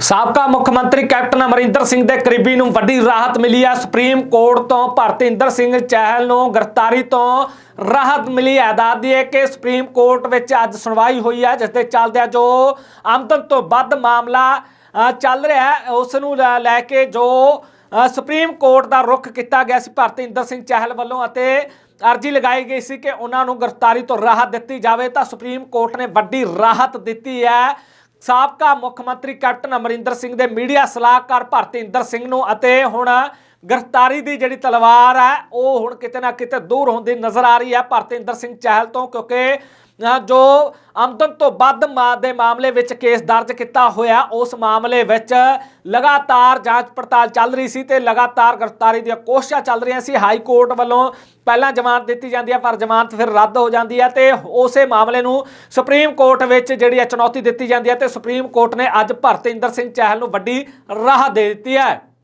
ਸਾਬਕਾ ਮੁੱਖ ਮੰਤਰੀ ਕੈਪਟਨ ਅਮਰਿੰਦਰ ਸਿੰਘ ਦੇ ਕਰੀਬੀ ਨੂੰ ਵੱਡੀ ਰਾਹਤ ਮਿਲੀ ਹੈ। ਸੁਪਰੀਮ ਕੋਰਟ ਤੋਂ ਭਰਤਿੰਦਰ ਸਿੰਘ ਚਹਿਲ ਨੂੰ ਗ੍ਰਿਫਤਾਰੀ ਤੋਂ ਰਾਹਤ ਮਿਲੀ ਹੈ। ਦੱਸਦੀ ਹੈ ਕਿ ਸੁਪਰੀਮ ਕੋਰਟ ਵਿੱਚ ਅੱਜ ਸੁਣਵਾਈ ਹੋਈ ਹੈ, ਜਿਸ ਦੇ ਚੱਲਦਿਆਂ ਜੋ ਆਮਦਨ ਤੋਂ ਵੱਧ ਮਾਮਲਾ ਚੱਲ ਰਿਹਾ ਹੈ, ਉਸ ਨੂੰ ਲੈ ਲੈ ਕੇ ਜੋ ਸੁਪਰੀਮ ਕੋਰਟ ਦਾ ਰੁਖ ਕੀਤਾ ਗਿਆ ਸੀ ਭਰਤਿੰਦਰ ਸਿੰਘ ਚਹਿਲ ਵੱਲੋਂ ਅਤੇ ਅਰਜੀ ਲਗਾਈ ਗਈ ਸੀ ਕਿ ਉਹਨਾਂ ਨੂੰ ਗ੍ਰਿਫਤਾਰੀ ਤੋਂ ਰਾਹਤ ਦਿੱਤੀ ਜਾਵੇ। ਤਾਂ ਸੁਪਰੀਮ ਕੋਰਟ ਨੇ ਵੱਡੀ ਰਾਹਤ ਦਿੱਤੀ ਹੈ। ਸਾਬਕਾ ਮੁੱਖ ਮੰਤਰੀ ਕੈਪਟਨ ਅਮਰਿੰਦਰ ਸਿੰਘ ਦੇ ਮੀਡੀਆ ਸਲਾਹਕਾਰ ਭਰਤਿੰਦਰ ਸਿੰਘ ਨੂੰ ਅਤੇ ਹੁਣ ਗ੍ਰਿਫਤਾਰੀ ਦੀ ਜਿਹੜੀ ਤਲਵਾਰ ਹੈ, ਉਹ ਹੁਣ ਕਿਤੇ ਨਾ ਕਿਤੇ ਦੂਰ ਹੁੰਦੀ ਨਜ਼ਰ ਆ ਰਹੀ ਹੈ। ਭਰਤਿੰਦਰ ਸਿੰਘ ਚਹਿਲ ਤੋਂ ਕਿਉਂਕਿ ਜੋ ਆਮਦਨ ਤੋਂ ਵੱਧ ਮਾ ਦੇ ਮਾਮਲੇ ਵਿੱਚ ਕੇਸ ਦਰਜ ਕੀਤਾ ਹੋਇਆ, ਉਸ ਮਾਮਲੇ ਵਿੱਚ ਲਗਾਤਾਰ ਜਾਂਚ ਪੜਤਾਲ ਚੱਲ ਰਹੀ ਸੀ ਤੇ ਲਗਾਤਾਰ ਗ੍ਰਿਫਤਾਰੀ ਦੀਆਂ ਕੋਸ਼ਿਸ਼ਾਂ ਚੱਲ ਰਹੀਆਂ ਸੀ। ਹਾਈ ਕੋਰਟ ਵੱਲੋਂ ਪਹਿਲਾਂ ਜ਼ਮਾਨਤ ਦਿੱਤੀ ਜਾਂਦੀ ਹੈ, ਪਰ ਜ਼ਮਾਨਤ ਫਿਰ ਰੱਦ ਹੋ ਜਾਂਦੀ ਹੈ ਤੇ ਉਸੇ ਮਾਮਲੇ ਨੂੰ ਸੁਪਰੀਮ ਕੋਰਟ ਵਿੱਚ ਜਿਹੜੀ ਹੈ ਚੁਣੌਤੀ ਦਿੱਤੀ ਜਾਂਦੀ ਹੈ ਤੇ ਸੁਪਰੀਮ ਕੋਰਟ ਨੇ ਅੱਜ ਭਰਤਿੰਦਰ ਸਿੰਘ ਚਹਿਲ ਨੂੰ ਵੱਡੀ ਰਾਹ ਦੇ ਦਿੱਤੀ ਹੈ।